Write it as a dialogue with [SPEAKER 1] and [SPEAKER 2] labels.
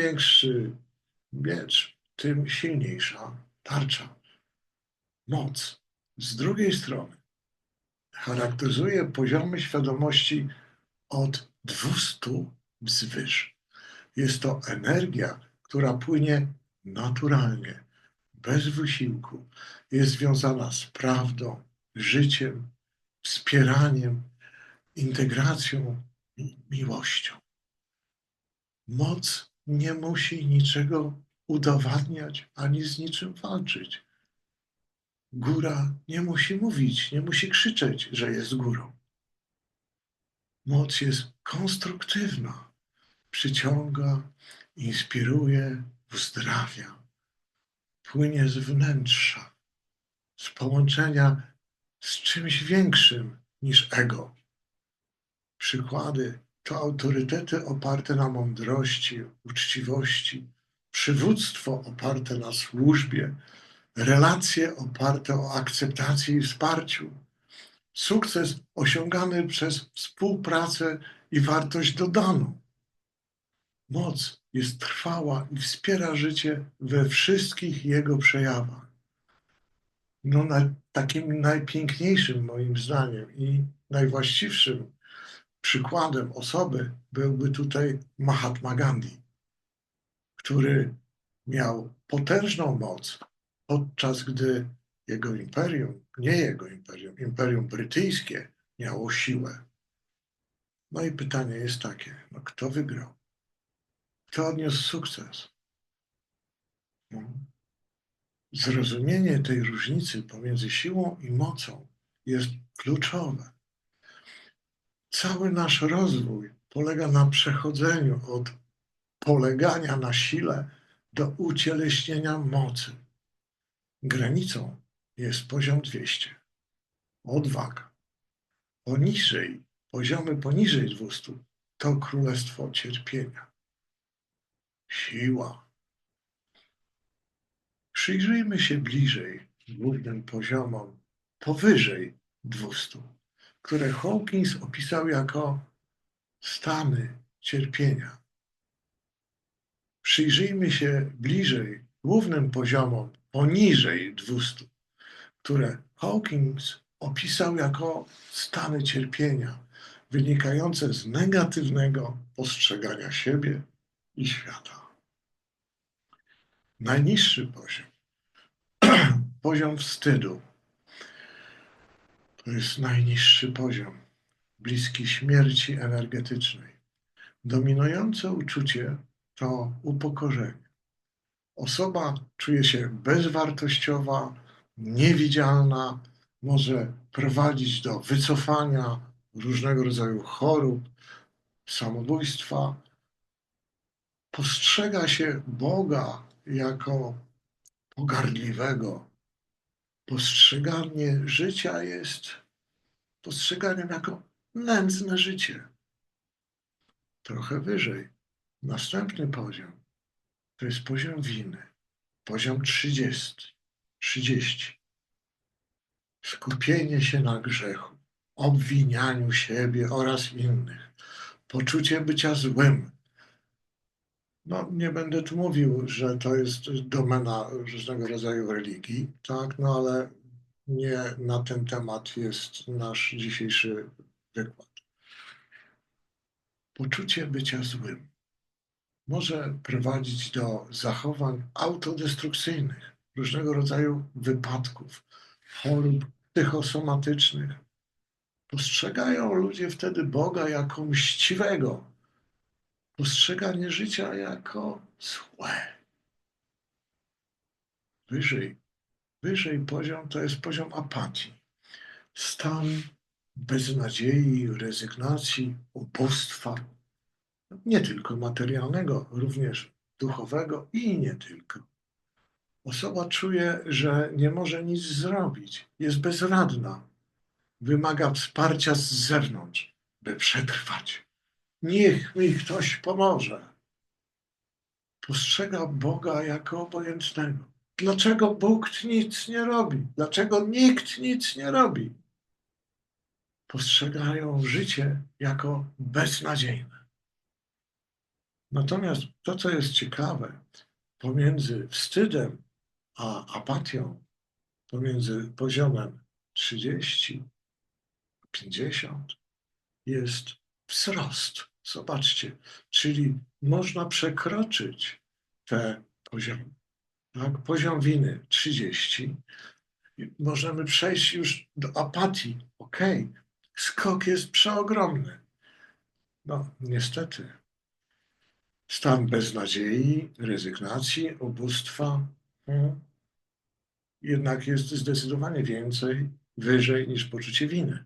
[SPEAKER 1] większy miecz, tym silniejsza tarcza, moc. Z drugiej strony charakteryzuje poziomy świadomości od 200 wzwyż. Jest to energia, która płynie naturalnie, bez wysiłku. Jest związana z prawdą, życiem, wspieraniem, integracją i miłością. Moc nie musi niczego udowadniać ani z niczym walczyć. Góra nie musi mówić, nie musi krzyczeć, że jest górą. Moc jest konstruktywna, przyciąga, inspiruje, uzdrawia, płynie z wnętrza, z połączenia z czymś większym niż ego. Przykłady to autorytety oparte na mądrości, uczciwości, przywództwo oparte na służbie, relacje oparte o akceptacji i wsparciu, sukces osiągany przez współpracę i wartość dodaną. Moc jest trwała i wspiera życie we wszystkich jego przejawach. No, na, takim najpiękniejszym moim zdaniem i najwłaściwszym przykładem osoby byłby tutaj Mahatma Gandhi, który miał potężną moc, podczas gdy jego imperium, nie jego imperium, imperium brytyjskie miało siłę. No i pytanie jest takie, no kto wygrał? Kto odniósł sukces? No. Zrozumienie tej różnicy pomiędzy siłą i mocą jest kluczowe. Cały nasz rozwój polega na przechodzeniu od polegania na sile do ucieleśnienia mocy. Granicą jest poziom 200. Odwaga. Poniżej, poziomy poniżej 200 to królestwo cierpienia. Siła. Przyjrzyjmy się bliżej głównym poziomom powyżej 200, które Hawkins opisał jako stany cierpienia. Przyjrzyjmy się bliżej głównym poziomom poniżej 200, które Hawkins opisał jako stany cierpienia wynikające z negatywnego postrzegania siebie i świata. Najniższy poziom, poziom wstydu, to jest najniższy poziom, bliski śmierci energetycznej. Dominujące uczucie to upokorzenie. Osoba czuje się bezwartościowa, niewidzialna, może prowadzić do wycofania różnego rodzaju chorób, samobójstwa. Postrzega się Boga jako pogardliwego. Postrzeganie życia jest postrzeganiem jako nędzne życie. Trochę wyżej. Następny poziom to jest poziom winy. Poziom 30. 30. Skupienie się na grzechu, obwinianiu siebie oraz innych, poczucie bycia złym. No, nie będę tu mówił, że to jest domena różnego rodzaju religii, tak, no ale nie na ten temat jest nasz dzisiejszy wykład. Poczucie bycia złym może prowadzić do zachowań autodestrukcyjnych, różnego rodzaju wypadków, chorób psychosomatycznych. Postrzegają ludzie wtedy Boga jako mściwego, postrzeganie życia jako złe. Wyżej, wyżej poziom to jest poziom apatii. Stan beznadziei, rezygnacji, ubóstwa, nie tylko materialnego, również duchowego i nie tylko. Osoba czuje, że nie może nic zrobić, jest bezradna, wymaga wsparcia z zewnątrz, by przetrwać. Niech mi ktoś pomoże. Postrzega Boga jako obojętnego. Dlaczego Bóg nic nie robi? Dlaczego nikt nic nie robi? Postrzegają życie jako beznadziejne. Natomiast to, co jest ciekawe, pomiędzy wstydem a apatią, pomiędzy poziomem 30 a 50 jest wzrost. Zobaczcie, czyli można przekroczyć te poziomy. Tak? Poziom winy 30. i Możemy przejść już do apatii. Ok, skok jest przeogromny. No, niestety. Stan beznadziei, rezygnacji, ubóstwa hmm, jednak jest zdecydowanie więcej wyżej niż poczucie winy.